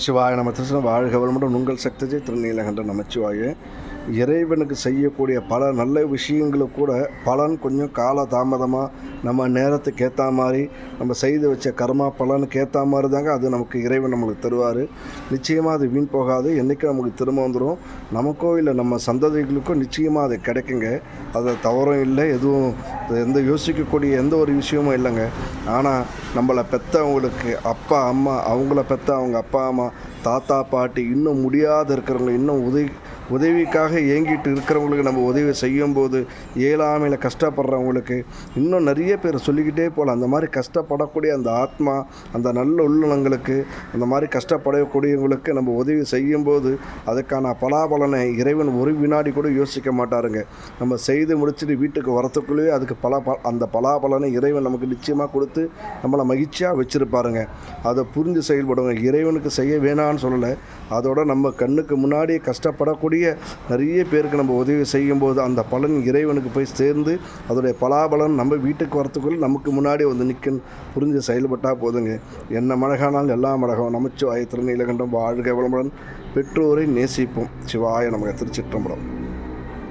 நமச்சிவாய நம்ம திருச்சின வாழ்க வளமுடன் உங்கள் சக்தஜே திருநீலகண்ட நமச்சிவாய. இறைவனுக்கு செய்யக்கூடிய பல நல்ல விஷயங்களுக்கு கூட பலன் கொஞ்சம் கால தாமதமாக நம்ம நேரத்துக்கு ஏற்ற மாதிரி நம்ம செய்து வச்ச கர்மா பலனுக்கு ஏற்ற மாதிரி தாங்க அது நமக்கு இறைவன் நம்மளுக்கு தருவார். நிச்சயமாக அது வீண் போகாது. என்றைக்கும் நமக்கு திரும்ப வந்துடும் நமக்கோ இல்லை நம்ம சந்ததிகளுக்கோ நிச்சயமாக அது கிடைக்குங்க. அது தவறும் இல்லை. எதுவும் எந்த யோசிக்கக்கூடிய எந்த ஒரு விஷயமும் இல்லைங்க. ஆனால் நம்மளை பெற்றவங்களுக்கு அப்பா அம்மா அவங்கள பெற்ற அவங்க அப்பா அம்மா தாத்தா பாட்டி இன்னும் முடியாத இருக்கிறவங்க இன்னும் உதவி உதவிக்காக ஏங்கிட்டு இருக்கிறவங்களுக்கு நம்ம உதவி செய்யும்போது இயலாமையில் கஷ்டப்படுறவங்களுக்கு இன்னும் நிறைய பேர் சொல்லிக்கிட்டே போகலாம். அந்த மாதிரி கஷ்டப்படக்கூடிய அந்த ஆத்மா அந்த நல்ல உள்ளங்களுக்கு அந்த மாதிரி கஷ்டப்படக்கூடியவங்களுக்கு நம்ம உதவி செய்யும்போது அதுக்கான பலாபலனை இறைவன் ஒரு வினாடி கூட யோசிக்க மாட்டாருங்க. நம்ம செய்து முடிச்சுட்டு வீட்டுக்கு வரத்துக்குள்ளேயே அதுக்கு பல ப அந்த பலாபலனை இறைவன் நமக்கு நிச்சயமாக கொடுத்து நம்மளை மகிழ்ச்சியாக வச்சுருப்பாருங்க. அதை புரிஞ்சு செயல்படுங்க. இறைவனுக்கு செய்ய வேணான்னு சொல்லலை. அதோட நம்ம கண்ணுக்கு முன்னாடி கஷ்டப்படக்கூடிய நிறைய பேருக்கு நம்ம உதவி செய்யும்போது அந்த பலன் இறைவனுக்கு போய் சேர்ந்து அதோடைய பலாபலன் நம்ம வீட்டுக்கு வரத்துக்குள்ள நமக்கு முன்னாடி வந்து நிற்கும் புரிஞ்சு செயல்பட்டால் போதுங்க. என்ன மழகானாலும் எல்லா மழகம் நமச்சிவாய திருநீலகண்டம் வாழ்க வளமுடன். பெற்றோரை நேசிப்போம். சிவாய நமக்கு திருச்சிற்றம்பலம்.